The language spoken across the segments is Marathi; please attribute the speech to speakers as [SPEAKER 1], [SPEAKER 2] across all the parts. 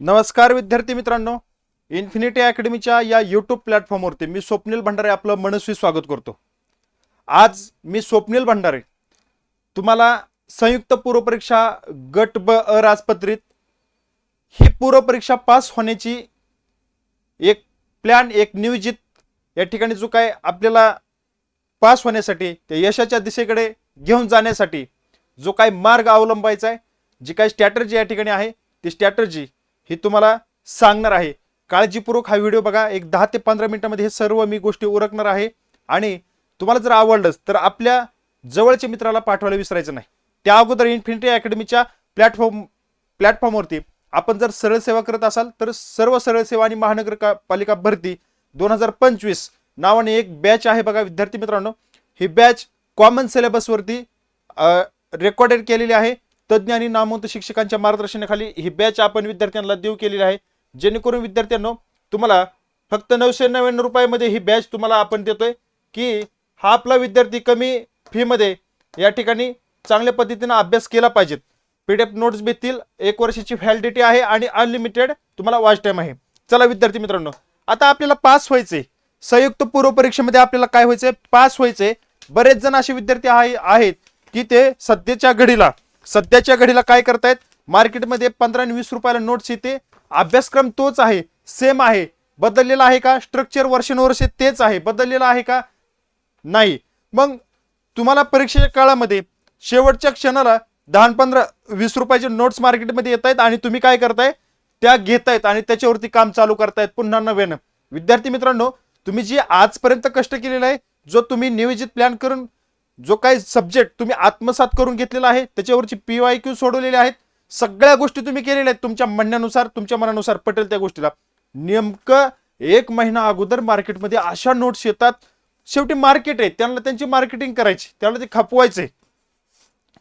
[SPEAKER 1] नमस्कार विद्यार्थी मित्रांनो. इन्फिनिटी अकॅडमीच्या या यूट्यूब प्लॅटफॉर्मवरती मी स्वप्नील भंडारे आपलं मनस्वी स्वागत करतो. आज मी स्वप्नील भंडारे तुम्हाला संयुक्त पूर्वपरीक्षा गट ब अराजपत्रित ही पूर्वपरीक्षा पास होण्याची एक प्लॅन एक नियोजित या ठिकाणी जो काय आपल्याला पास होण्यासाठी त्या यशाच्या दिशेकडे घेऊन जाण्यासाठी जो काय मार्ग अवलंबायचा आहे जी काही स्ट्रॅटर्जी या ठिकाणी आहे ती स्ट्रॅटर्जी हे तुम्हाला सांगणार आहे. काळजीपूर्वक हा व्हिडिओ बघा. एक दहा ते पंधरा मिनिटामध्ये हे सर्व मी गोष्टी उरकणार आहे. आणि तुम्हाला जर आवडलंच तर आपल्या जवळच्या मित्राला पाठवायला विसरायचं नाही. त्या अगोदर इन्फिनिटी अकॅडमीच्या प्लॅटफॉर्म प्लॅटफॉर्मवरती आपण जर सरळ सेवा करत असाल तर सर्व सरळ सेवा आणि महानगरपालिका भरती दोन हजार पंचवीस नावाने एक बॅच आहे बघा विद्यार्थी मित्रांनो. ही बॅच कॉमन सिलेबसवरती रेकॉर्डेड केलेली आहे. तज्ज्ञ आणि नामवंत शिक्षकांच्या मार्गदर्शनाखाली ही बॅच आपण विद्यार्थ्यांना देऊ केलेली आहे. जेणेकरून विद्यार्थ्यांनो तुम्हाला फक्त नऊशे नव्याण्णव रुपयामध्ये ही बॅच तुम्हाला आपण देतोय की हा आपला विद्यार्थी कमी फीमध्ये या ठिकाणी चांगल्या पद्धतीनं अभ्यास केला पाहिजेत पी डी नोट्स भेटतील एक वर्षाची व्हॅलिडिटी आहे आणि अनलिमिटेड तुम्हाला वॉच टाईम आहे. चला विद्यार्थी मित्रांनो आता आपल्याला पास व्हायचे. संयुक्त पूर्व परीक्षेमध्ये आपल्याला काय व्हायचंय पास व्हायचे. बरेच जण असे विद्यार्थी आहे आहेत की ते सध्याच्या घडीला सध्याच्या घडीला काय करतायत? मार्केटमध्ये पंधरा आणि वीस रुपयाला नोट्स येते. अभ्यासक्रम तोच आहे. सेम आहे. बदललेला आहे का? स्ट्रक्चर वर्षानुवर्षे तेच आहे. बदललेला आहे का? नाही. मग तुम्हाला परीक्षेच्या काळामध्ये शेवटच्या क्षणाला दहा पंधरा वीस रुपयाचे नोट्स मार्केटमध्ये येत आहेत आणि तुम्ही काय करताय? त्या घेतायत आणि त्याच्यावरती काम चालू करतायत पुन्हा नव्यानं. विद्यार्थी मित्रांनो तुम्ही जी आजपर्यंत कष्ट केलेला आहे जो तुम्ही नियोजित प्लॅन करून जो काही सब्जेक्ट तुम्ही आत्मसात करून घेतलेला आहे त्याच्यावरची पी वाय क्यू सोडवलेले आहेत सगळ्या गोष्टी तुम्ही केलेल्या आहेत तुमच्या म्हणण्यानुसार तुमच्या मनानुसार पटेल त्या गोष्टीला. नेमकं एक महिना अगोदर मार्केटमध्ये अशा नोट्स येतात शेवटी मार्केट आहे त्यांना त्यांची मार्केटिंग करायची त्यांना ते खपवायचे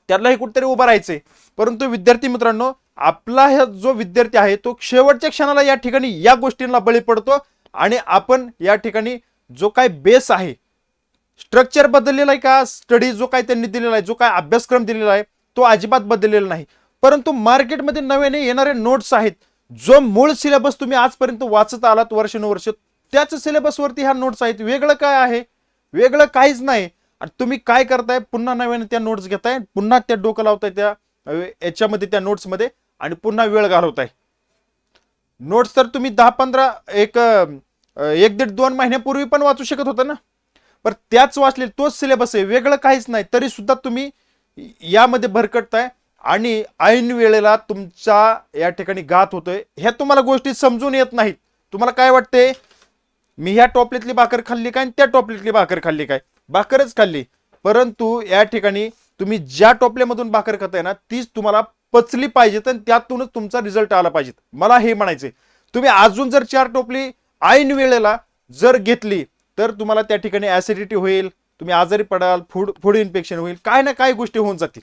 [SPEAKER 1] त्यालाही कुठेतरी उभं राहायचंय परंतु विद्यार्थी मित्रांनो आपला हा जो विद्यार्थी आहे तो शेवटच्या क्षणाला या ठिकाणी या गोष्टींना बळी पडतो आणि आपण या ठिकाणी जो काय बेस आहे स्ट्रक्चर बदललेला आहे का? स्टडी जो काय त्यांनी दिलेला आहे जो काय अभ्यासक्रम दिलेला आहे तो अजिबात बदललेला नाही. परंतु मार्केटमध्ये नव्याने येणारे नोट्स आहेत. जो मूळ सिलेबस तुम्ही आजपर्यंत वाचत आलात वर्षानुवर्ष त्याच सिलेबसवरती ह्या नोट्स आहेत. वेगळं काय आहे? वेगळं काहीच नाही. आणि तुम्ही काय करताय? पुन्हा नव्याने त्या नोट्स घेताय पुन्हा त्या डोकं लावताय त्या याच्यामध्ये त्या नोट्समध्ये आणि पुन्हा वेळ घालवताय. नोट्स तर तुम्ही दहा पंधरा एक एक दीड दोन महिन्यापूर्वी पण वाचू शकत होता ना? पण त्याच वाचले तोच सिलेबस आहे वेगळं काहीच नाही तरी सुद्धा तुम्ही यामध्ये भरकटताय आणि ऐन वेळेला तुमच्या या ठिकाणी गात होतोय. ह्या तुम्हाला गोष्टी समजून येत नाहीत. तुम्हाला काय वाटते मी ह्या टॉपलेटली भाकर खाल्ली काय आणि त्या टॉपलेटली भाकर खाल्ली काय? भाकरच खाल्ली. परंतु या ठिकाणी तुम्ही ज्या टोपल्यामधून भाकर खाताय ना तीच तुम्हाला पचली पाहिजेत आणि त्यातूनच तुमचा रिझल्ट आला पाहिजेत. मला हे म्हणायचे तुम्ही अजून जर चार टोपली ऐन वेळेला जर घेतली तर तुम्हाला त्या ठिकाणी ऍसिडिटी होईल तुम्ही आजारी पडाल फूड फूड इन्फेक्शन होईल काय ना काय गोष्टी होऊन जातील.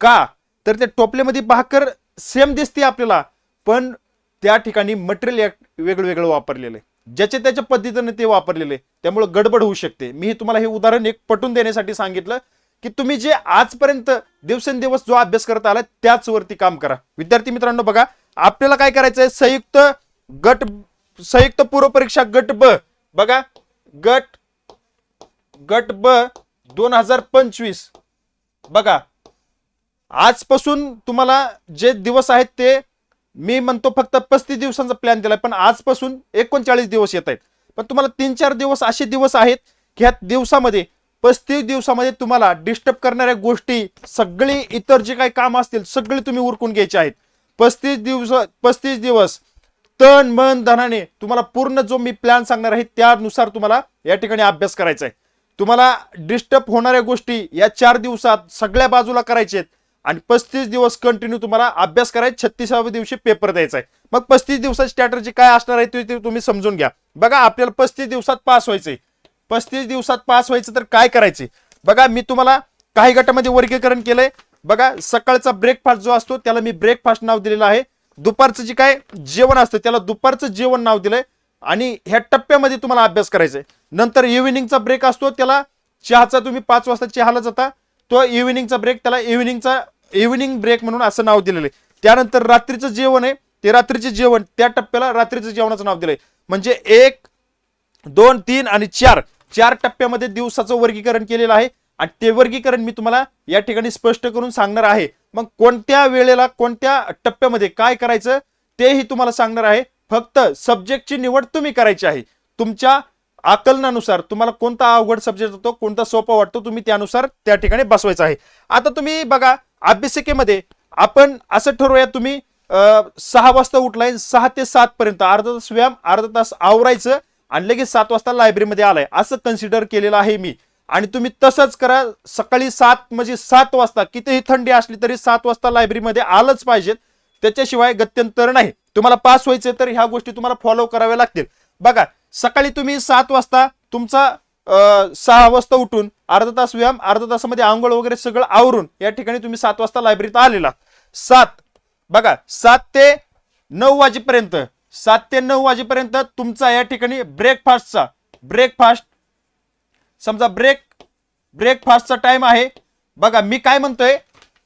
[SPEAKER 1] का? तर त्या टोपल्यामध्ये भाकर सेम दिसते आपल्याला पण त्या ठिकाणी मटेरियल वेगळं वेगळं वापरलेलं आहे. ज्याच्या त्याच्या पद्धतीने ते वापरलेले त्यामुळे गडबड होऊ शकते. मी हे तुम्हाला हे उदाहरण एक पटून देण्यासाठी सांगितलं की तुम्ही जे आजपर्यंत दिवसेंदिवस जो अभ्यास करत आला त्याचवरती काम करा. विद्यार्थी मित्रांनो बघा आपल्याला काय करायचंय? संयुक्त गट संयुक्त पूर्वपरीक्षा गट ब. बघा गट गट ब दोन हजार पंचवीस. बघा आजपासून तुम्हाला जे दिवस आहेत ते मी म्हणतो फक्त पस्तीस दिवसांचा प्लॅन दिलाय पण आजपासून एकोणचाळीस दिवस येत आहेत. पण तुम्हाला तीन चार दिवस असे दिवस आहेत की ह्या दिवसामध्ये पस्तीस दिवसामध्ये तुम्हाला डिस्टर्ब करणाऱ्या गोष्टी सगळी इतर जे काही काम असतील सगळे तुम्ही उरकून घ्यायचे आहेत. पस्तीस दिवस पस्तीस दिवस तन मन धनाने तुम्हाला पूर्ण जो मी प्लॅन सांगणार आहे त्यानुसार तुम्हाला या ठिकाणी अभ्यास करायचा आहे तुम्हाला डिस्टर्ब होणाऱ्या गोष्टी या चार दिवसात सगळ्या बाजूला करायच्या आहेत. आणि पस्तीस दिवस कंटिन्यू तुम्हाला अभ्यास करायचा छत्तीसाव्या दिवशी पेपर द्यायचा आहे मग पस्तीस दिवसाची स्ट्रॅटर्जी काय असणार आहे ते ते तुम्ही समजून घ्या. बघा आपल्याला पस्तीस दिवसात पास व्हायचंय. पस्तीस दिवसात पास व्हायचं तर काय करायचे बघा मी तुम्हाला काही गटामध्ये वर्गीकरण केलंय. बघा सकाळचा ब्रेकफास्ट जो असतो त्याला मी ब्रेकफास्ट नाव दिलेलं आहे. दुपारचं जे काय जेवण असतं त्याला दुपारचं जेवण नाव दिलंय आणि ह्या टप्प्यामध्ये तुम्हाला अभ्यास करायचा आहे नंतर इव्हिनिंगचा ब्रेक असतो त्याला चहाचा तुम्ही पाच वाजता चहाला जाता. तो इव्हिनिंगचा ब्रेक त्याला इव्हिनिंगचा इव्हिनिंग ब्रेक म्हणून असं नाव दिलेलं आहे. त्यानंतर रात्रीचं जेवण आहे ते रात्रीचे जेवण त्या टप्प्याला रात्रीचं जेवणाचं नाव दिलंय. म्हणजे एक दोन तीन आणि चार. चार टप्प्यामध्ये दिवसाचं वर्गीकरण केलेलं आहे आणि ते वर्गीकरण मी तुम्हाला या ठिकाणी स्पष्ट करून सांगणार आहे. मग कोणत्या वेळेला कोणत्या टप्प्यामध्ये काय करायचं तेही तुम्हाला सांगणार आहे. फक्त सब्जेक्टची निवड तुम्ही करायची आहे. तुमच्या आकलनानुसार तुम्हाला कोणता अवघड सब्जेक्ट होतो कोणता सोपा वाटतो तुम्ही त्यानुसार त्या ठिकाणी बसवायचं आहे. आता तुम्ही बघा अभ्यासिकेमध्ये आपण असं ठरवूया तुम्ही सहा वाजता उठलाय सहा ते सात पर्यंत अर्धा तास व्यायाम अर्धा तास आवरायचं आणि लगेच सात वाजता लायब्ररीमध्ये आलाय. असं कन्सिडर केलेलं आहे मी. आणि तुम्ही तसंच करा. सकाळी सात म्हणजे सात वाजता कितीही थंडी असली तरी सात वाजता लायब्ररीमध्ये आलंच पाहिजेत त्याच्याशिवाय गत्यंतर नाही. तुम्हाला पास व्हायचे तर ह्या गोष्टी तुम्हाला फॉलो कराव्या लागतील. बघा सकाळी तुम्ही सात वाजता तुमचा सहा वाजता उठून अर्धा तास व्यायाम अर्धा तासामध्ये आंघोळ वगैरे सगळं आवरून या ठिकाणी तुम्ही सात वाजता लायब्ररीत आलेला. सात बघा सात ते नऊ वाजेपर्यंत सात ते नऊ वाजेपर्यंत तुमचा या ठिकाणी ब्रेकफास्टचा ब्रेकफास्ट समजा ब्रेक ब्रेकफास्टचा टाइम आहे. बघा मी काय म्हणतोय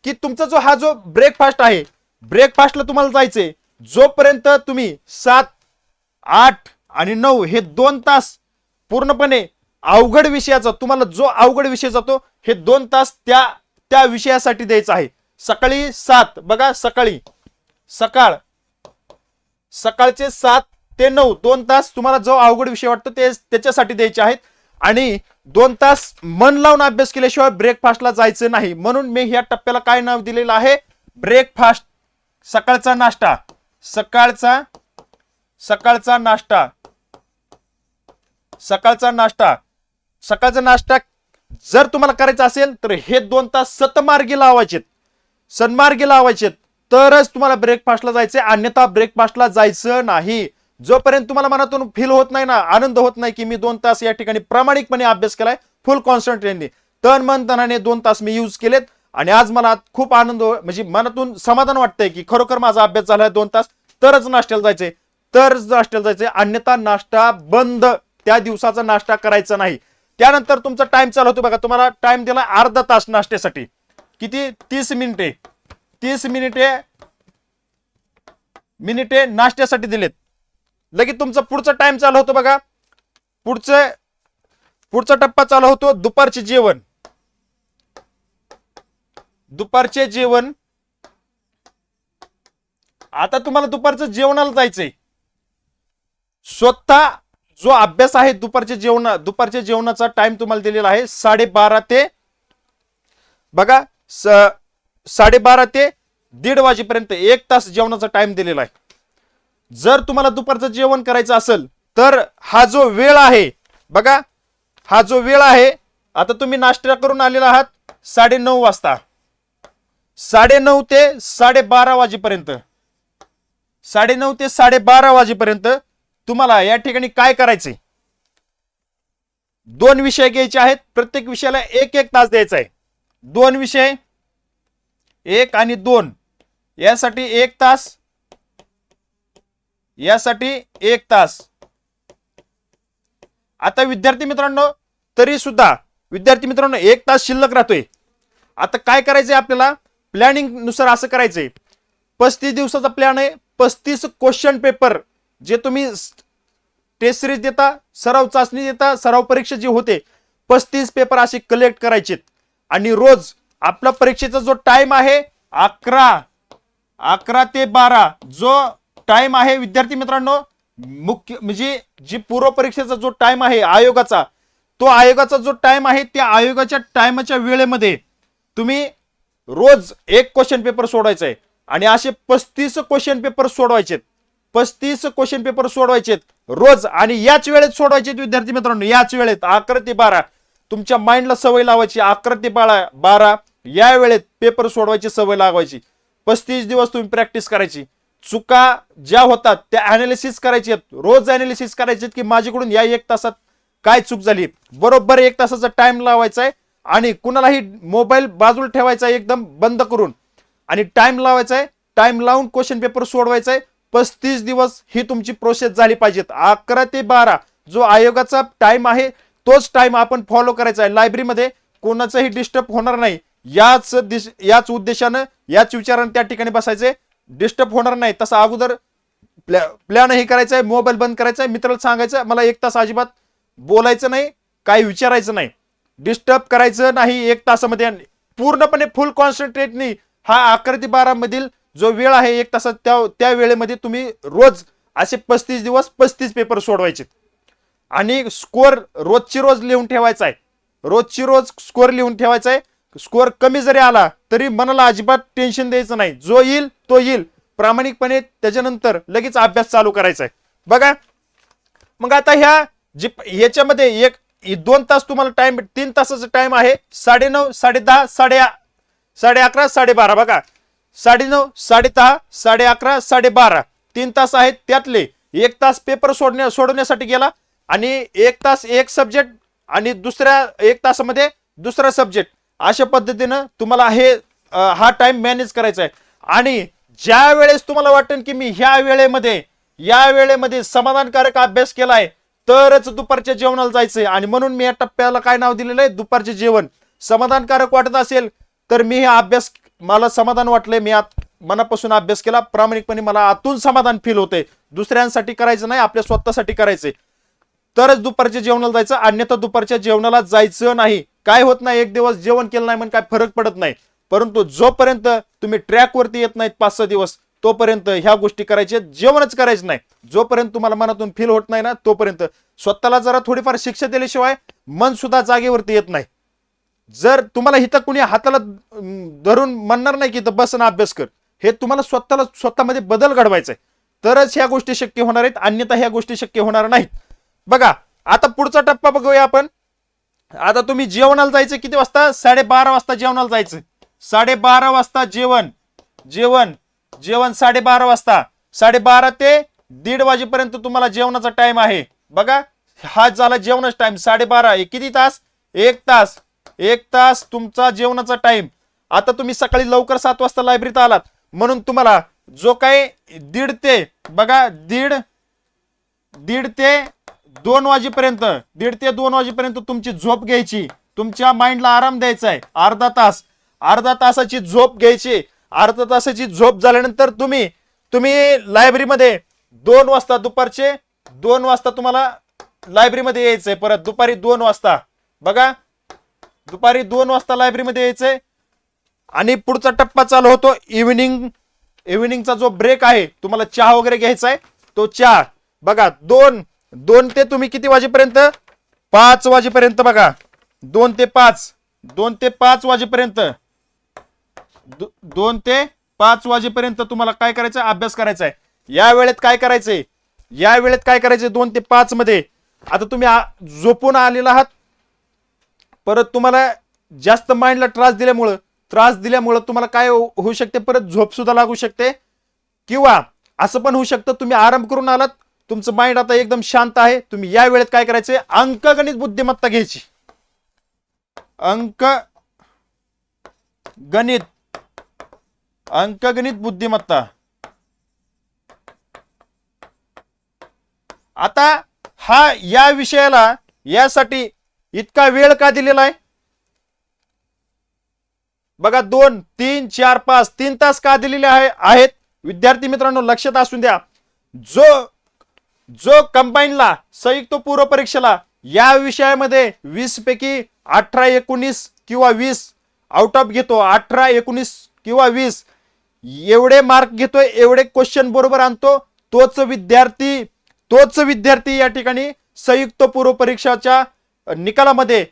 [SPEAKER 1] की तुमचा जो हा जो ब्रेकफास्ट आहे ब्रेकफास्टला तुम्हाला जायचंय. जोपर्यंत तुम्ही सात आठ आणि नऊ हे दोन तास पूर्णपणे अवघड विषयाचा तुम्हाला जो अवघड विषय जातो हे दोन तास त्या त्या विषयासाठी द्यायचं आहे. सकाळी सात बघा सकाळी. सकाळ. सकाळचे सात ते नऊ दोन तास तुम्हाला जो अवघड विषय वाटतो ते त्याच्यासाठी द्यायचे आहेत. आणि दोन तास मन लावून अभ्यास केल्याशिवाय ब्रेकफास्टला जायचं नाही. म्हणून मी ह्या टप्प्याला काय नाव दिलेलं आहे? ब्रेकफास्ट सकाळचा नाश्ता. सकाळचा सकाळचा नाश्ता. सकाळचा नाश्ता. सकाळचा नाश्ता जर तुम्हाला करायचा असेल तर हे दोन तास सतमार्गी लावायचेत. सन्मार्गी लावायचेत. तरच तुम्हाला ब्रेकफास्टला जायचे अन्यथा ब्रेकफास्टला जायचं नाही. जोपर्यंत तुम्हाला मनातून फील होत नाही ना आनंद होत नाही की मी दोन तास या ठिकाणी प्रामाणिकपणे अभ्यास केलाय फुल कॉन्सन्ट्रेटने तन मन तनाने दोन तास मी यूज केलेत आणि आज मला खूप आनंद हो-, म्हणजे मनातून समाधान वाटतंय की खरोखर माझा अभ्यास झालाय दोन तास तरच नाश्त्याला जायचंय. तरच नाश्त्याला जायचंय. अन्यथा नाश्ता बंद. त्या दिवसाचा नाश्ता करायचा नाही. त्यानंतर तुमचा टाइम चालू होतो बघा. तुम्हाला टाइम दिला अर्धा तास नाश्त्यासाठी. किती? तीस मिनिटे. तीस मिनिटे मिनिटे नाश्त्यासाठी दिलेत. लगेच तुमचा पुढचा टाइम चालू होतो बघा. पुढचं पुढचा टप्पा चालू होतो दुपारचे जेवण. दुपारचे जेवण. आता तुम्हाला दुपारचं जेवणाला जायचंय. स्वतः जो अभ्यास आहे दुपारच्या जेवणा दुपारच्या जेवणाचा टाइम तुम्हाला दिलेला आहे साडेबारा ते बघा साडेबारा ते दीड वाजेपर्यंत एक तास जेवणाचा टाइम दिलेला आहे. जर तुम्हाला दुपारचं जेवण करायचं असेल तर हा जो वेळ आहे बघा हा जो वेळ आहे आता तुम्ही नाश्ता करून आलेला आहात साडे नऊ वाजता. साडे नऊ ते साडेबारा वाजेपर्यंत. साडे नऊ ते साडेबारा वाजेपर्यंत तुम्हाला या ठिकाणी काय करायचंय? दोन विषय घ्यायचे आहेत. प्रत्येक विषयाला एक एक तास द्यायचा आहे. दोन विषय एक आणि दोन. यासाठी एक तास यासाठी एक तास. आता विद्यार्थी मित्रांनो तरी सुद्धा विद्यार्थी मित्रांनो एक तास शिल्लक राहतोय. आता काय करायचंय आपल्याला? प्लॅनिंगनुसार असं करायचंय. पस्तीस दिवसाचा प्लॅन आहे. पस्तीस क्वेश्चन पेपर जे तुम्ही टेस्ट सिरीज देता सराव चाचणी देता सराव परीक्षा जी होते पस्तीस पेपर असे कलेक्ट करायचेत. आणि रोज आपला परीक्षेचा जो टाइम आहे अकरा अकरा ते बारा जो टाइम आहे विद्यार्थी मित्रांनो. मुख्य म्हणजे जी पूर्व परीक्षेचा जो टाइम आहे आयोगाचा तो आयोगाचा जो टाइम आहे त्या आयोगाच्या टायमाच्या वेळेमध्ये तुम्ही रोज एक क्वेश्चन पेपर सोडवायचा आहे आणि असे पस्तीस क्वेश्चन पेपर सोडवायचे पस्तीस क्वेश्चन पेपर सोडवायचे रोज आणि याच वेळेत सोडवायचे विद्यार्थी मित्रांनो याच वेळेत. अकरा ते बारा. तुमच्या माइंडला सवय लावायची. अकरा ते बारा बारा. या वेळेत पेपर सोडवायची सवय लावायची. पस्तीस दिवस तुम्ही प्रॅक्टिस करायची. चुका ज्या होतात त्या अनालिसिस करायची रोज अनालिसिस करायचे की माझ्याकडून या एक तासात काय चूक झाली. बरोबर एक तासाचा टाइम लावायचा आहे आणि कुणालाही मोबाईल बाजूला ठेवायचा आहे एकदम बंद करून. आणि टाइम लावायचा आहे टाइम लावून क्वेश्चन पेपर सोडवायचा आहे. पस्तीस दिवस ही तुमची प्रोसेस झाली पाहिजेत. अकरा ते बारा जो आयोगाचा टाइम आहे तोच टाइम आपण फॉलो करायचा आहे. लायब्ररीमध्ये कोणाचंही डिस्टर्ब होणार नाही. याच दिश याच उद्देशानं याच विचारानं त्या ठिकाणी बसायचे डिस्टर्ब होणार नाही. तसं अगोदर प्लॅ प्लॅन हे करायचं आहे मोबाईल बंद करायचा आहे मित्राला सांगायचं मला एक तास अजिबात बोलायचं नाही काही विचारायचं नाही. डिस्टर्ब करायचं नाही एक तासामध्ये पूर्णपणे फुल कॉन्सन्ट्रेटनी हा अकरा ते बारा मधील जो वेळ आहे एक तासात त्या त्या वेळेमध्ये तुम्ही रोज असे पस्तीस दिवस पस्तीस पेपर सोडवायचे. आणि स्कोअर रोजची रोज लिहून ठेवायचा आहे. रोजची रोज स्कोअर लिहून ठेवायचा आहे. स्कोअर कमी जरी आला तरी मनाला अजिबात टेन्शन द्यायचं नाही. जो येईल तो येईल. प्रामाणिकपणे त्याच्यानंतर लगेच अभ्यास चालू करायचा आहे. बघा. मग आता ह्या जी याच्यामध्ये एक दोन तास तुम्हाला टाइम तीन तासाचा टाइम आहे. साडे नऊ साडे दहा साडे साडे अकरा साडेबारा. बघा. साडे नऊ साडे दहा साडे अकरा साडेबारा. तीन तास आहेत त्यातले. एक तास पेपर सोडण्या सोडवण्यासाठी गेला आणि एक तास एक सब्जेक्ट आणि दुसऱ्या एक तासामध्ये दुसरा सब्जेक्ट अशा पद्धतीनं तुम्हाला हे हा टाइम मॅनेज करायचा आहे. आणि ज्या वेळेस तुम्हाला वाटेल की मी ह्या वेळेमध्ये या वेळेमध्ये समाधानकारक अभ्यास केलाय तरच दुपारच्या जेवणाला जायचंय. आणि म्हणून मी या टप्प्याला काय नाव दिलेलं आहे? दुपारचे जेवण. समाधानकारक वाटत असेल तर मी हे अभ्यास मला समाधान वाटलंय. मी आत मनापासून अभ्यास केला. प्रामाणिकपणे मला आतून समाधान फील होते दुसऱ्यांसाठी करायचं नाही आपल्या स्वतःसाठी करायचंय. तरच दुपारच्या जेवणाला जायचं. अन्यथा दुपारच्या जेवणाला जायचं नाही. काय होत नाही एक दिवस जेवण केलं नाही म्हणून काय फरक पडत नाही. परंतु जोपर्यंत तुम्ही ट्रॅकवरती येत नाहीत पाच सहा दिवस तोपर्यंत ह्या गोष्टी करायच्या जेवणच करायचं नाही. जोपर्यंत तुम्हाला मनातून फील होत नाही ना तोपर्यंत स्वतःला जरा थोडीफार शिक्षा दिल्याशिवाय मन सुद्धा जागेवरती येत नाही. जर तुम्हाला इथं कुणी हाताला धरून म्हणणार नाही की इथं बस ना अभ्यास कर हे तुम्हाला स्वतःला स्वतःमध्ये बदल घडवायचा आहे तरच ह्या गोष्टी शक्य होणार आहेत अन्यथा ह्या गोष्टी शक्य होणार नाहीत. बघा आता पुढचा टप्पा बघूया आपण. आता तुम्ही जेवणाला जायचं किती वाजता? साडेबारा वाजता जेवणाला जायचं. साडेबारा वाजता जेवण. जेवण. जेवण साडेबारा वाजता. साडेबारा ते दीड वाजेपर्यंत तुम्हाला जेवणाचा टाइम आहे. बघा हा झाला जेवणाचा टाइम साडेबारा. किती तास? एक तास. एक तास तुमचा जेवणाचा टाइम आता तुम्ही सकाळी लवकर सात वाजता लायब्ररीत आलात. म्हणून तुम्हाला जो काही दीड ते बघा दीड दीड ते दोन वाजेपर्यंत दीड ते दोन वाजेपर्यंत तुमची झोप घ्यायची. तुमच्या माइंडला आराम द्यायचा आहे अर्धा तास. अर्धा तासाची झोप घ्यायची. अर्धा तासाची झोप झाल्यानंतर तुम्ही तुम्ही लायब्ररीमध्ये दोन वाजता दुपारचे दोन वाजता तुम्हाला लायब्ररीमध्ये यायचंय. परत दुपारी दोन वाजता. बघा दुपारी दोन वाजता लायब्ररीमध्ये यायचंय. आणि पुढचा टप्पा चालू होतो इव्हिनिंग इव्हिनिंगचा जो ब्रेक आहे तुम्हाला चहा वगैरे घ्यायचा आहे तो चहा. बघा दोन दोन ते तुम्ही किती वाजेपर्यंत? पाच वाजेपर्यंत बघा. दोन ते पाच. दोन ते पाच वाजेपर्यंत. दो- दोन ते पाच वाजेपर्यंत तुम्हाला काय करायचं? अभ्यास करायचा आहे. या वेळेत काय करायचंय? या वेळेत काय करायचंय? दोन ते पाच मध्ये. आता तुम्ही झोपून आलेला आहात. परत तुम्हाला जास्त माइंडला त्रास दिल्यामुळं त्रास दिल्यामुळं तुम्हाला काय हो, होऊ शकते? परत झोप सुद्धा लागू शकते. किंवा असं पण होऊ शकतं तुम्ही आराम करून आलात. तुमचं माइंड आता एकदम शांत आहे. तुम्ही या वेळेत काय करायचं अंकगणित बुद्धिमत्ता घ्यायची. अंक गणित. अंकगणित बुद्धिमत्ता. आता हा या विषयाला यासाठी इतका वेळ का दिलेला आहे? बघा दोन तीन चार पाच तीन तास का दिलेले आहे आहेत? विद्यार्थी मित्रांनो लक्षात असून द्या. जो जो कंबाईनला संयुक्त पूर्व परीक्षेला या विषयामध्ये वीस पैकी अठरा एकोणीस किंवा वीस आउट ऑफ घेतो अठरा एकोणीस किंवा वीस एवढे मार्क घेतोय एवढे क्वेश्चन बरोबर आणतो तोच विद्यार्थी तोच विद्यार्थी या ठिकाणी संयुक्त पूर्व परीक्षाच्या निकालामध्ये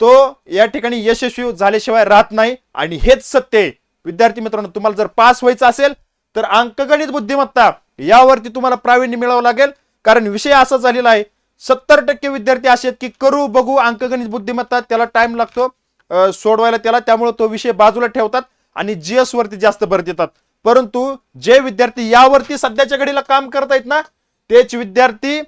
[SPEAKER 1] तो या ठिकाणी यशस्वी झाल्याशिवाय राहत नाही. आणि हेच सत्य आहे. विद्यार्थी मित्रांनो तुम्हाला जर पास व्हायचं असेल तर अंकगणित बुद्धिमत्ता यावरती तुम्हाला प्रावीण्य मिळावं लागेल. कारण विषय असा झालेला आहे सत्तर टक्के विद्यार्थी असे आहेत की करू बघू अंकगणित बुद्धिमत्ता त्याला टाइम लागतो. सोडवायला त्याला त्यामुळे तो विषय बाजूला ठेवतात आणि जीएस वरती जास्त भर देतात. परंतु जे विद्यार्थी यावरती सध्याच्या घडीला काम करत आहेत ना तेच विद्यार्थी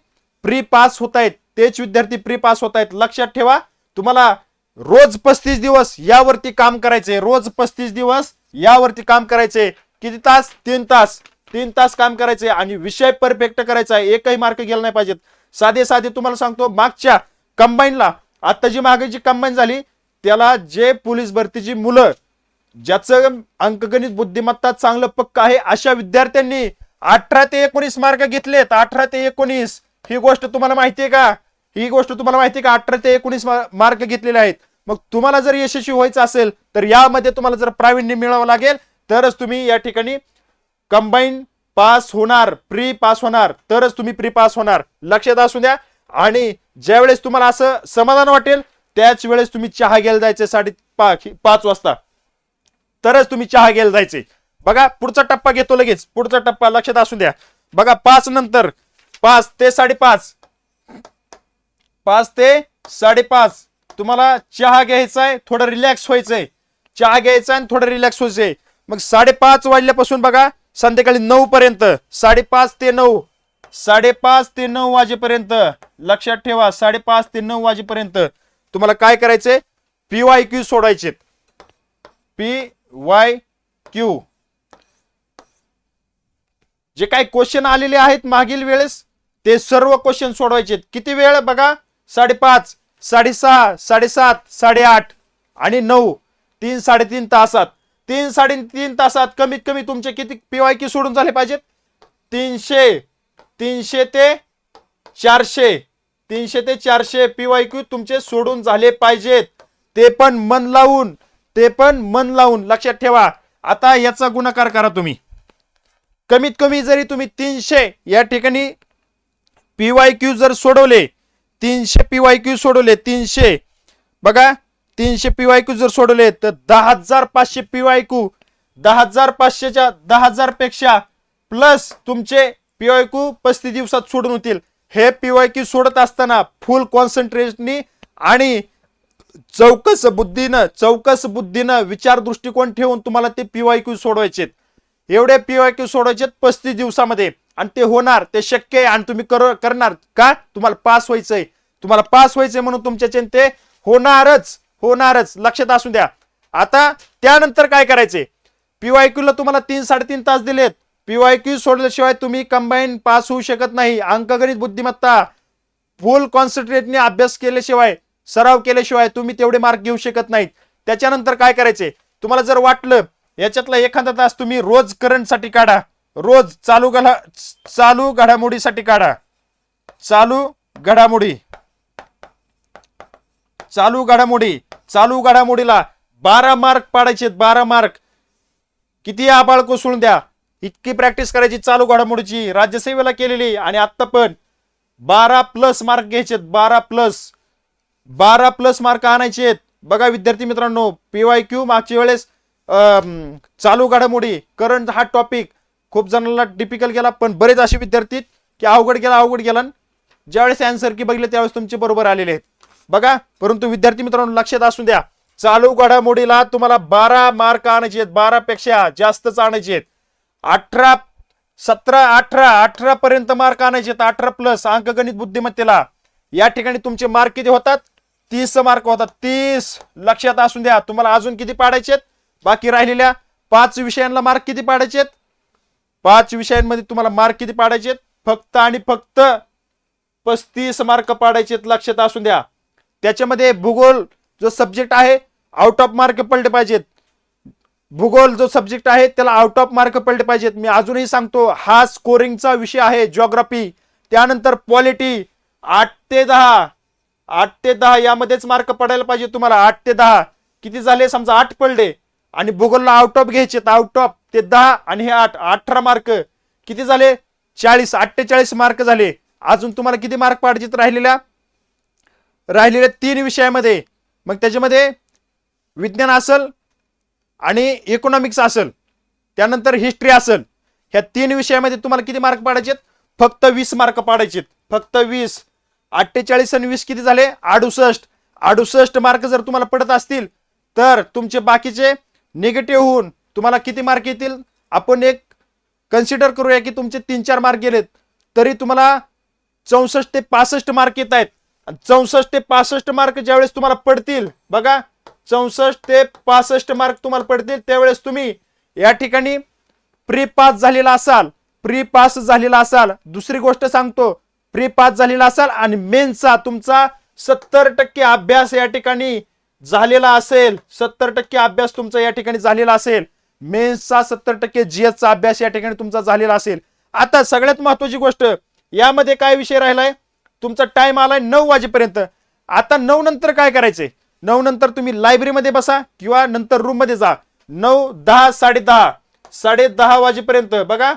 [SPEAKER 1] प्री पास होत आहेत. तेच विद्यार्थी प्री पास होत आहेत. लक्षात ठेवा तुम्हाला रोज पस्तीस दिवस यावरती काम करायचे रोज पस्तीस दिवस यावरती काम करायचे किती तास? तीन तास. तीन तास काम करायचे आणि विषय परफेक्ट करायचा आहे. एकही मार्क गेला नाही पाहिजेत. साधे साधे तुम्हाला सांगतो मागच्या कंबाईनला आता जी मागे जी कंबाईन झाली त्याला जे पोलीस भरतीची मुलं ज्याचं अंकगणित बुद्धिमत्ता चांगलं पक्क आहे अशा विद्यार्थ्यांनी अठरा ते एकोणीस मार्क घेतलेत. अठरा ते एकोणीस. ही गोष्ट तुम्हाला माहिती आहे का? ही गोष्ट तुम्हाला माहिती आहे का? अठरा ते एकोणीस मार्क घेतलेले आहेत. मग तुम्हाला जर यशस्वी व्हायचं असेल तर यामध्ये तुम्हाला जर प्रावीण्य मिळावं लागेल तरच तुम्ही या ठिकाणी कंबाईन पास होणार प्री पास होणार तरच तुम्ही प्री पास होणार. लक्षात असू द्या. आणि ज्या वेळेस तुम्हाला असं समाधान वाटेल त्याच वेळेस तुम्ही चहा घ्यायला जायचे साडे पाच वाजता. तरच तुम्ही चहा घ्यायला जायचे बघा पुढचा टप्पा घेतो लगेच. पुढचा टप्पा लक्षात असू द्या. बघा पाच नंतर पाच ते साडेपाच. पाच ते साडेपाच. तुम्हाला चहा घ्यायचा आहे थोडं रिलॅक्स व्हायचंय. चहा घ्यायचा आणि थोडं रिलॅक्स व्हायचंय. मग साडेपाच वाजल्यापासून बघा संध्याकाळी नऊ पर्यंत साडेपाच ते नऊ. साडेपाच ते नऊ वाजेपर्यंत. लक्षात ठेवा साडेपाच ते नऊ वाजेपर्यंत. तुम्हाला काय करायचे पी वाय क्यू सोडायचे पी वाय क्यू. जे काही क्वेश्चन आलेले आहेत मागील वेळेस ते सर्व क्वेश्चन सोडवायचे किती वेळ बघा? साडेपाच साडेसहा साडेसात साडेआठ आणि नऊ. तीन साडेतीन तासात. तीन साडेतीन तासात कमीत कमी तुमचे किती पीवाय क्यू सोडून झाले पाहिजेत? तीनशे. तीनशे ते चारशे. तीनशे ते चारशे पीवाय क्यू तुमचे सोडून झाले पाहिजेत. ते पण मन लावून ते पण मन लावून लक्षात ठेवा. आता याचा गुणाकार करा तुम्ही. कमीत कमी जरी तुम्ही तीनशे या ठिकाणी पी वाय क्यू जर सोडवले तीनशे पी वाय क्यू सोडवले तीनशे. बघा तीनशे पीवायकू जर सोडवले तर दहा हजार पाचशे पीवायकू दहा हजार पाचशेच्या दहा हजारपेक्षा प्लस तुमचे पीवायकू पस्तीस दिवसात सोडून होतील. हे पीवायक्यू क्यू सोडत असताना फुल कॉन्सन्ट्रेशनी आणि चौकस बुद्धीनं चौकस बुद्धीनं विचार दृष्टिकोन ठेवून तुम्हाला ते पीवायक्यू क्यू सोडवायचे एवढे पीवायक्यू क्यू सोडवायचे पस्तीस दिवसामध्ये. आणि ते होणार ते शक्य आहे आणि तुम्ही कर करणार. का? तुम्हाला पास व्हायचंय. तुम्हाला पास व्हायचंय म्हणून तुमच्याचे ते होणारच. होणारच. लक्षात असू द्या. आता त्यानंतर काय करायचे? पीवाय क्यू ला तुम्हाला तीन साडेतीन तास दिलेत. पीवाय क्यू सोडल्याशिवाय तुम्ही कंबाईन पास होऊ शकत नाही. अंकगणित बुद्धिमत्ता फुल कॉन्सन्ट्रेटने अभ्यास केल्याशिवाय सराव केल्याशिवाय तुम्ही तेवढे मार्क घेऊ शकत नाहीत. त्याच्यानंतर काय करायचे? तुम्हाला जर वाटलं याच्यातला एखादा तास तुम्ही रोज करंटसाठी काढा. रोज चालू घडा चालू घडामोडीसाठी काढा. चालू घडामोडी. चालू घडामोडी चालू घडामोडीला बारा मार्क पाडायचे बारा मार्क. किती आबाळ कोसळून द्या. इतकी प्रॅक्टिस करायची चालू घडामोडीची. राज्यसेवेला केलेली आणि आत्ता पण बारा प्लस मार्क घ्यायचे बारा प्लस बारा प्लस मार्क आणायचे बघा विद्यार्थी मित्रांनो पीवाय क्यू मागच्या वेळेस चालू घडामोडी. करंट हा टॉपिक खूप जणांना डिफिकल्ट गेला पण बरेच असे विद्यार्थी की अवघड गेला अवघड गेला. आणि ज्यावेळेस अँसर की बघितलं त्यावेळेस तुमचे बरोबर आलेले आहेत. बघा परंतु विद्यार्थी मित्रांनो लक्षात असू द्या चालू घडामोडीला तुम्हाला बारा मार्क आणायचे आहेत बारा पेक्षा जास्तच आणायचे आहेत. अठरा सतरा अठरा अठरा पर्यंत मार्क आणायचे आहेत अठरा प्लस अंकगणित बुद्धिमत्तेला. या ठिकाणी तुमचे मार्क किती होतात? तीस मार्क होतात. तीस लक्षात असून द्या तुम्हाला अजून किती पाडायचे आहेत? बाकी राहिलेल्या पाच विषयांना मार्क किती पाडायचे आहेत? पाच विषयांमध्ये तुम्हाला मार्क किती पाडायचे आहेत? फक्त आणि फक्त पस्तीस मार्क पाडायचे आहेत लक्षात असून द्या. त्याच्यामध्ये भूगोल जो सब्जेक्ट आहे आउट ऑफ मार्क पडले पाहिजेत. भूगोल जो सब्जेक्ट आहे त्याला आउट ऑफ मार्क पडले पाहिजेत. मी अजूनही सांगतो हा स्कोरिंगचा विषय आहे ज्योग्राफी त्यानंतर पॉलिटी आठ ते दहा. आठ ते दहा यामध्येच मार्क पडायला पाहिजे तुम्हाला. आठ ते दहा. किती झाले? समजा आठ पडले. आणि भूगोलला आउट ऑफ घ्यायचे आउट ऑफ ते दहा आणि हे आठ. अठरा मार्क किती झाले? चाळीस. अठ्ठेचाळीस मार्क झाले. अजून तुम्हाला किती मार्क पाहिजेत राहिलेल्या? राहिलेल्या तीन विषयामध्ये. मग त्याच्यामध्ये विज्ञान असेल आणि इकॉनॉमिक्स असेल त्यानंतर हिस्ट्री असेल ह्या तीन विषयामध्ये तुम्हाला किती मार्क पाडायचे फक्त वीस मार्क पाडायचे फक्त वीस. अठ्ठेचाळीस आणि वीस किती झाले? अडुसष्ट. अडुसष्ट मार्क जर तुम्हाला पडत असतील तर तुमचे बाकीचे निगेटिव्ह होऊन तुम्हाला किती मार्क येतील? आपण एक कन्सिडर करूया की तुमचे तीन चार मार्क गेलेत. तरी तुम्हाला चौसष्ट ते पासष्ट मार्क येत आहेत. चौसष्ट ते पासष्ट मार्क ज्यावेळेस तुम्हाला पडतील बघा चौसष्ट ते पासष्ट मार्क तुम्हाला पडतील त्यावेळेस तुम्ही या ठिकाणी प्री पास झालेला असाल प्री पास झालेला असाल दुसरी गोष्ट सांगतो प्री पास झालेला असाल आणि मेनचा तुमचा सत्तर टक्के अभ्यास या ठिकाणी झालेला असेल सत्तर टक्के अभ्यास तुमचा या ठिकाणी झालेला असेल मेन्सचा सत्तर टक्के जीएसचा अभ्यास या ठिकाणी तुमचा झालेला असेल. आता सगळ्यात महत्वाची गोष्ट यामध्ये काय विषय राहिलाय? तुमचा टाइम आलाय नऊ वाजेपर्यंत. आता नऊ नंतर काय करायचंय? नऊ नंतर तुम्ही लायब्ररीमध्ये बसा किंवा नंतर रूममध्ये जा. नऊ दहा साडे दहा. साडे दहा वाजेपर्यंत. बघा.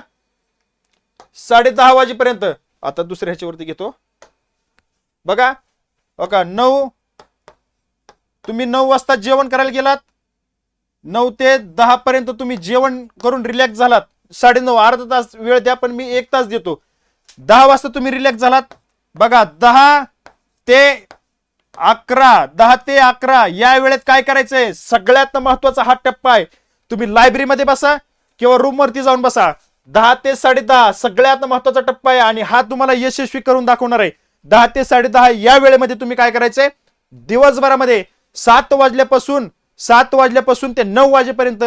[SPEAKER 1] साडे दहा वाजेपर्यंत. आता दुसऱ्या ह्याच्यावरती घेतो. बघा. बघा नऊ. तुम्ही नऊ वाजता जेवण करायला गेलात. नऊ ते दहा पर्यंत तुम्ही जेवण करून रिलॅक्स झालात. साडे नऊ अर्धा तास वेळ द्या पण मी एक तास देतो. दहा वाजता तुम्ही रिलॅक्स झालात. बघा दहा ते अकरा दहा ते अकरा या वेळेत काय करायचंय? सगळ्यात महत्त्वाचा हा टप्पा आहे. तुम्ही लायब्ररीमध्ये बसा किंवा रूमवरती जाऊन बसा. दहा ते साडे दहा सगळ्यात महत्त्वाचा टप्पा आहे आणि हा तुम्हाला यशस्वी करून दाखवणार आहे. दहा ते साडे दहा या वेळेमध्ये तुम्ही काय करायचंय? दिवसभरामध्ये सात वाजल्यापासून सात वाजल्यापासून ते नऊ वाजेपर्यंत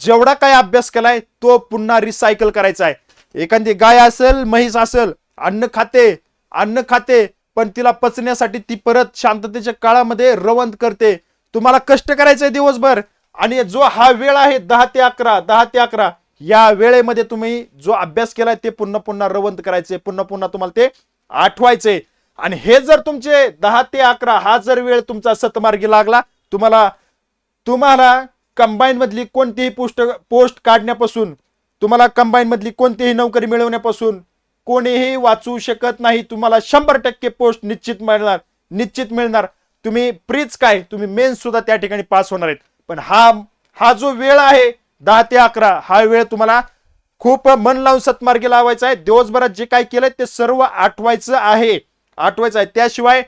[SPEAKER 1] जेवढा काय अभ्यास केलाय तो पुन्हा रिसायकल करायचा आहे. एखादी गाय असेल म्हैस असेल अन्न खाते अन्न खाते पण तिला पचण्यासाठी ती परत शांततेच्या काळामध्ये रवंत करते. तुम्हाला कष्ट करायचंय दिवसभर. आणि जो हा वेळ आहे दहा ते अकरा दहा ते अकरा या वेळेमध्ये तुम्ही जो अभ्यास केलाय ते पुन्हा पुन्हा रवंत करायचे पुन्हा पुन्हा तुम्हाला ते आठवायचे. आणि हे जर तुमचे दहा ते अकरा हा जर वेळ तुमचा सतमार्गी लागला तुम्हाला तुम्हाला कंबाईन मधली कोणतीही पोस्ट पोस्ट काढण्यापासून तुम्हाला कंबाईन मधली कोणतीही नोकरी मिळवण्यापासून कोणीही वाचू शकत नाही. तुम्हाला शंभर टक्के पोस्ट निश्चित मिळणार निश्चित मिळणार. तुम्ही प्रीच काय तुम्ही मेन सुद्धा त्या ठिकाणी पास होणार आहेत. पण हा हा जो वेळ आहे दहा ते अकरा हा वेळ तुम्हाला खूप मन लावून सतमार्गी लावायचा आहे. दिवसभरात जे काय केलंय ते सर्व आठवायचं आहे. आठवायचं आहे. त्याशिवाय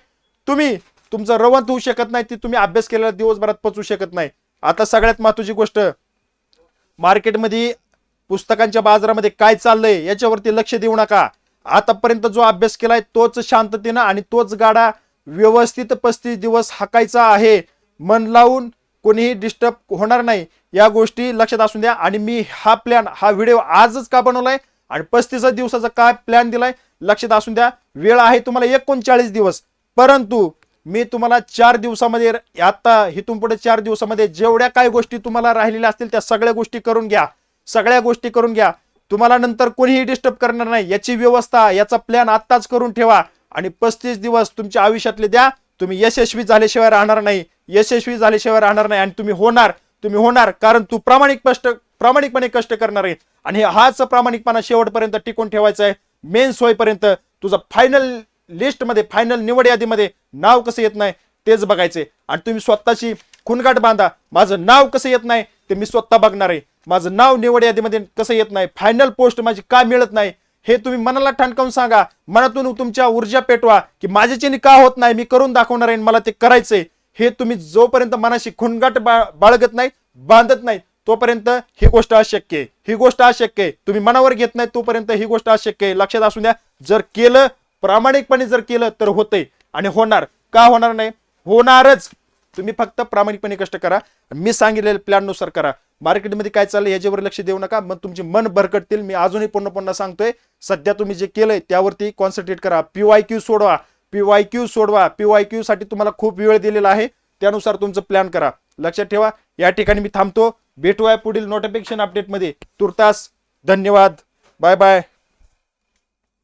[SPEAKER 1] तुम्ही तुमचं रवंत होऊ शकत नाही ते तुम्ही अभ्यास केलेला दिवसभरात पचवू शकत नाही. आता सगळ्यात महत्वाची गोष्ट मार्केटमध्ये पुस्तकांच्या बाजारामध्ये काय चाललंय याच्यावरती लक्ष देऊ नका. आतापर्यंत जो अभ्यास केलाय तोच शांततेनं आणि तोच गाडा व्यवस्थित पस्तीस दिवस हाकायचा आहे. मन लावून कोणीही डिस्टर्ब होणार नाही. या गोष्टी लक्षात असू द्या आणि मी हा प्लॅन हा व्हिडिओ आजच का बनवलाय आणि पस्तीस दिवसाचा काय प्लॅन दिलाय लक्षात असून द्या. वेळ आहे तुम्हाला एकोणचाळीस दिवस. परंतु मी तुम्हाला चार दिवसामध्ये आता इथून पुढे चार दिवसामध्ये जेवढ्या काय गोष्टी तुम्हाला राहिलेल्या असतील त्या सगळ्या गोष्टी करून घ्या. सगळ्या गोष्टी करून घ्या. तुम्हाला नंतर कोणीही डिस्टर्ब करणार नाही. याची व्यवस्था याचा प्लॅन आत्ताच करून ठेवा. आणि पस्तीस दिवस तुमच्या आयुष्यातले द्या. तुम्ही यशस्वी झाल्याशिवाय राहणार नाही. यशस्वी झाल्याशिवाय राहणार नाही. आणि तुम्ही होणार तुम्ही होणार. कारण तू प्रामाणिक कष्ट प्रामाणिकपणे कष्ट करणार आहे आणि हाच प्रामाणिकपणा शेवटपर्यंत टिकून ठेवायचा आहे. मेन सोयपर्यंत तुझं फायनल लिस्टमध्ये फायनल निवड यादीमध्ये नाव कसं येत नाही तेच बघायचे आणि तुम्ही स्वतःची खुणगाठ बांधा. माझं नाव कसं येत नाही ते मी स्वतः बघणार आहे. माझं नाव निवड यादीमध्ये कसं येत नाही फायनल पोस्ट माझी का मिळत नाही हे तुम्ही मनाला ठणकावून सांगा. मनातून तुमच्या ऊर्जा पेटवा की माझ्याच्याने का होत नाही मी करून दाखवणार आहे मला ते करायचंय. हे तुम्ही जोपर्यंत मनाशी खुणगाट बा बाळगत नाही बांधत नाही तोपर्यंत ही गोष्ट अशक्य आहे. ही गोष्ट अशक्य आहे. तुम्ही मनावर घेत नाही तोपर्यंत ही गोष्ट अशक्य आहे. लक्षात असू द्या जर केलं प्रामाणिकपणे जर केलं तर होतंय. आणि होणार. का होणार नाही? होणारच. तुम्ही फक्त प्रामाणिकपणे कष्ट करा. मी सांगितलेल्या प्लॅननुसार करा. मार्केटमध्ये काय चाललं याच्यावर लक्ष देऊ नका. मग तुमचे मन भरकटतील मी अजूनही पुन्हा पुन्हा सांगतोय सध्या तुम्ही जे केलंय त्यावरती कॉन्सन्ट्रेट करा. पीवाय क्यू सोडवा. पीवाय क्यू सोडवा. पीवाय क्यू साठी तुम्हाला खूप वेळ दिलेला आहे. त्यानुसार तुमचं प्लॅन करा. लक्षात ठेवा. या ठिकाणी मी थांबतो. भेटूया पुढील नोटिफिकेशन अपडेटमध्ये तुर्तास धन्यवाद. Bye bye